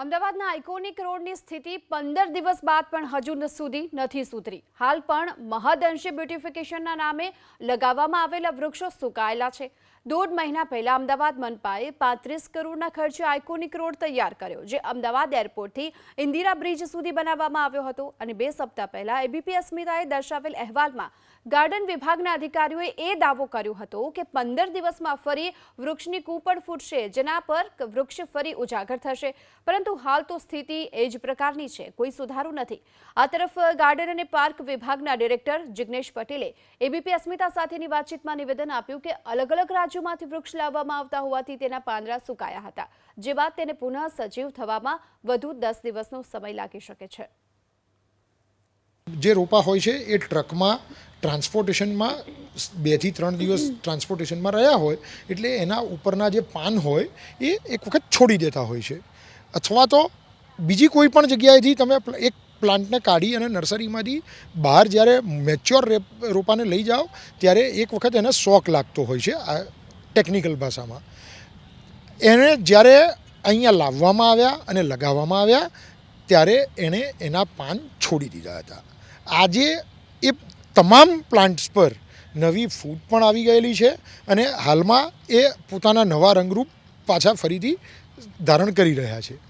અમદાવાદના આઇકોનિક રોડની સ્થિતિ પંદર દિવસ બાદ પણ હજુ સુધી નથી સુધરી. હાલ પણ મહદઅંશે બ્યુટિફિકેશનના નામે લગાવવામાં આવેલા વૃક્ષો સુકાયેલા છે. દોઢ મહિના પહેલા અમદાવાદ મનપાએ પાંત્રીસ કરોડના ખર્ચે આઇકોનિક રોડ તૈયાર કર્યો, જે અમદાવાદ એરપોર્ટથી ઇન્દિરા બ્રિજ સુધી બનાવવામાં આવ્યો હતો અને બે સપ્તાહ પહેલા એબીપી અસ્મિતાએ દર્શાવેલ અહેવાલમાં ગાર્ડન વિભાગના અધિકારીઓએ એ દાવો કર્યો હતો કે પંદર દિવસમાં ફરી વૃક્ષની કૂપણ ફૂટશે, જેના પર વૃક્ષ ફરી ઉજાગર થશે. પરંતુ હાલ તો સ્થિતિ એ જ પ્રકારની છે. કોઈ સુધારો નથી. આ તરફ ગાર્ડન અને પાર્ક વિભાગના ડિરેક્ટર જિગ્નેશ પટેલે એબીપી અસ્મિતા સાથેની વાતચીતમાં નિવેદન આપ્યું કે અલગ અલગ રાજ્યોમાંથી વૃક્ષ લાવવામાં આવતા હોવાથી તેના પાંદડા સુકાયા હતા, જે બાદ તેને પુનઃ સજીવ થવામાં વધુ દસ દિવસનો સમય લાગી શકે છે. જે રોપા હોય છે એ ટ્રકમાં, ટ્રાન્સપોર્ટેશનમાં બેથી ત્રણ દિવસ ટ્રાન્સપોર્ટેશનમાં રહ્યા હોય, એટલે એના ઉપરના જે પાન હોય એ એક વખત છોડી દેતા હોય છે. અથવા તો બીજી કોઈ પણ જગ્યાએથી તમે એક પ્લાન્ટને કાઢી અને નર્સરીમાંથી બહાર જ્યારે મેચ્યોર રોપાને લઈ જાઓ, ત્યારે એક વખત એને શોખ લાગતો હોય છે આ ટેકનિકલ ભાષામાં. એને જ્યારે અહીંયા લાવવામાં આવ્યા અને લગાવવામાં આવ્યા, ત્યારે એણે એના પાન છોડી દીધા હતા. આજે એ તમામ પ્લાન્ટ્સ પર નવી ફૂટ પણ આવી ગયેલી છે અને હાલમાં એ પોતાના નવા રંગરૂપ પાછા ફરીથી ધારણ કરી રહ્યા છે.